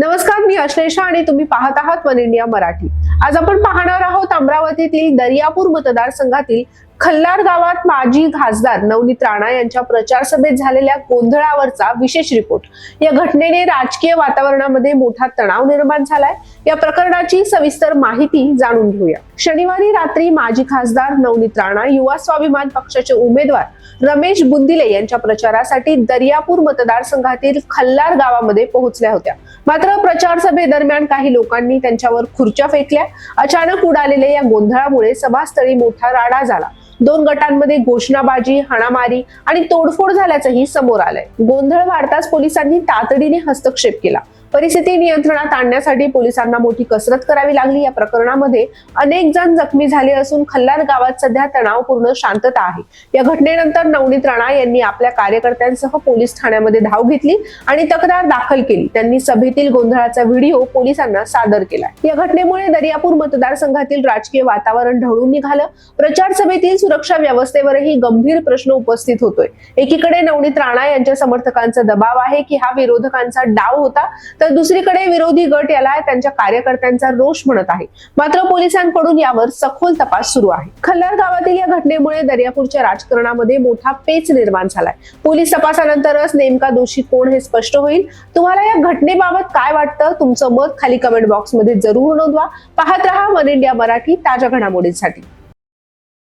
नमस्कार मी अश्लेषा आणि तुम्ही पाहत आहात वन इंडिया मराठी. आज आपण पाहणार आहोत अमरावतीतील दर्यापूर मतदारसंघातील खल्लार गावात माजी खासदार नवनीत राणा यांच्या प्रचार सभेत झालेल्या गोंधळावरचा विशेष रिपोर्ट. या घटनेने राजकीय वातावरणामध्ये मोठा तणाव निर्माण झालाय. या प्रकरणाची सविस्तर माहिती जाणून घेऊया. शनिवारी रात्री माजी खासदार नवनीत राणा युवा स्वाभिमान पक्षाचे उमेदवार रमेश बुंदिले यांच्या प्रचारासाठी दर्यापूर मतदारसंघातील खल्लार गावामध्ये पोहोचल्या होत्या. मात्र प्रचार सभेदरम्यान काही लोकांनी त्यांच्यावर खुर्च्या फेकल्या. अचानक उडालेल्या या गोंधळामुळे सभास्थळी मोठा राडा झाला. दोन गटांमध्ये घोषणाबाजी हाणामारी आणि तोडफोड झाल्याचंही समोर आलंय. गोंधळ वाढताच पोलिसांनी तातडीने हस्तक्षेप केला. परिस्थिती नियंत्रणात आणण्यासाठी पोलिसांना मोठी कसरत करावी लागली. या प्रकरणामध्ये अनेक जण जखमी झाले असून खल्लार गावात सध्या तणावपूर्ण शांतता आहे. या घटनेनंतर नवनीत राणा यांनी आपल्या कार्यकर्त्यांसह पोलीस ठाण्यामध्ये धाव घेतली आणि तक्रार दाखल केली. त्यांनी सभेतील गोंधळाचा व्हिडिओ पोलिसांना सादर केला. या घटनेमुळे दर्यापूर मतदारसंघातील राजकीय वातावरण ढळून निघालं. प्रचार सभेतील सुरक्षा व्यवस्थेवरही गंभीर प्रश्न उपस्थित होतोय. एकीकडे नवनीत राणा यांच्या समर्थकांचा दबाव आहे की हा विरोधकांचा डाव होता तर दुसरीकडे विरोधी गट याला त्यांच्या कार्यकर्त्यांचा रोष म्हणत आहे. मात्र पोलिसांकडून यावर सखोल तपास सुरू आहे. खल्लार गावातील या घटनेमुळे दर्यापूरच्या राजकारणामध्ये मोठा पेच निर्माण झालाय. पोलीस तपासानंतरच नेमका दोषी कोण हे स्पष्ट होईल? तुम्हाला या घटनेबाबत काय वाटतं? तुमचं मत खाली कमेंट बॉक्समध्ये जरूर नोंदवा. पाहत रहा वन इंडिया मराठी ताज्या घडामोडींसाठी.